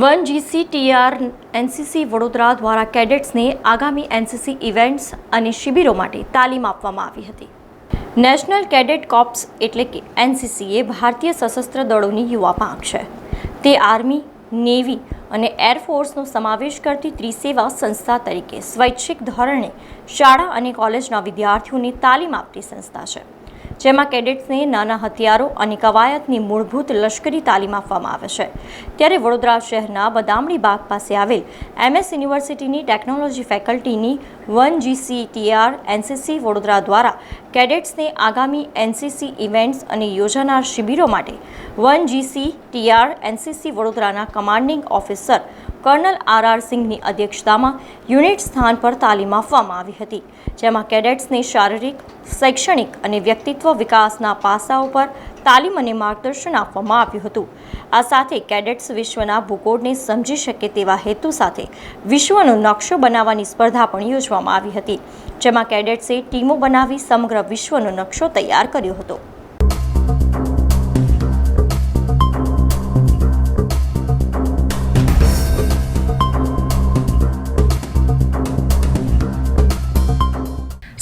One GCTR NCC Vadodara દ્વારા કેડેટ્સને આગામી એનસીસી ઇવેન્ટ્સ અને શિબિરો માટે તાલીમ આપવામાં આવી હતી. નેશનલ કેડેટ કોપ્સ એટલે કે એનસીસી એ ભારતીય સશસ્ત્ર દળોની યુવા પાંખ છે. તે આર્મી, નેવી અને એરફોર્સનો સમાવેશ કરતી ત્રિસેવા સંસ્થા તરીકે સ્વૈચ્છિક ધોરણે શાળા અને કોલેજના વિદ્યાર્થીઓને તાલીમ આપતી સંસ્થા છે. જેમાં કેડેટ્સને નાના હથિયારો અને કવાયતની મૂળભૂત લશ્કરી તાલીમ આપવામાં આવે છે. ત્યારે વડોદરા શહેરના બદામડી બાગ પાસે આવેલ એમએસ યુનિવર્સિટીની ટેકનોલોજી ફેકલ્ટીની વન જીસીટીઆર એનસીસી વડોદરા દ્વારા કેડેટ્સને આગામી એનસીસી ઇવેન્ટ્સ અને યોજાનાર શિબિરો માટે વન જીસીટીઆર એનસીસી વડોદરાના commanding officer colonel R R સિંઘની અધ્યક્ષતામાં યુનિટ સ્થાન પર તાલીમ આપવામાં આવી હતી, જેમાં કેડેટ્સને શારીરિક, શૈક્ષણિક અને વ્યક્તિત્વ વિકાસના પાસાઓ પર તાલીમ અને માર્ગદર્શન આપવામાં આવ્યું હતું. આ સાથે કેડેટ્સ વિશ્વના ભૂગોળને સમજી શકે તેવા હેતુ સાથે વિશ્વનો નકશો બનાવવાની સ્પર્ધા પણ યોજવામાં આવી હતી, જેમાં કેડેટ્સે ટીમો બનાવી સમગ્ર વિશ્વનો નકશો તૈયાર કર્યો હતો.